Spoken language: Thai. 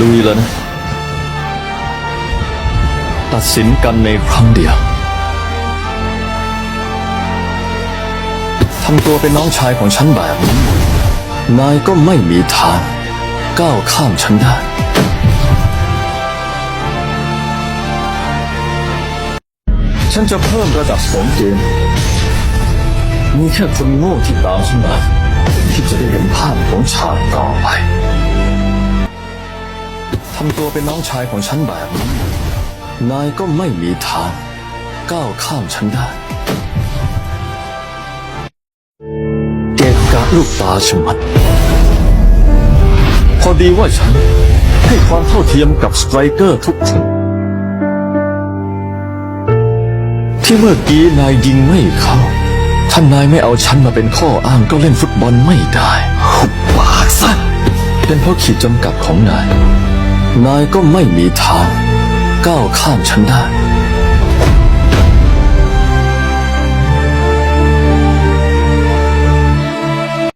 ลุยแล้วนะ ตัดสินกันในครั้งเดียวทำตัวเป็นน้องชายของฉันแบบนี้นายก็ไม่มีทาง ก้าวข้ามฉันได้ฉันจะเพิ่มระดับของเกมมีแค่คนโง่ที่ตามฉันมาที่จะได้ำตัวเป็นน้องชายของฉันแบบนี้นายก็ไม่มีทาง ก้าวข้ามฉันได้ เกะกะลูกตาชะมัด พอดีว่าฉันให้ความเท่าเทียมกับสไตรเกอร์ทุกคน ที่เมื่อกี้นายยิงไม่เข้าถ้านายไม่เอาฉันมาเป็นข้ออ้างก็เล่นฟุตบอลไม่ได้ หุบปากซะเป็นเพราะขีดจำกัดของนาย นายก็ไม่มีทางก้าวข้ามฉันได้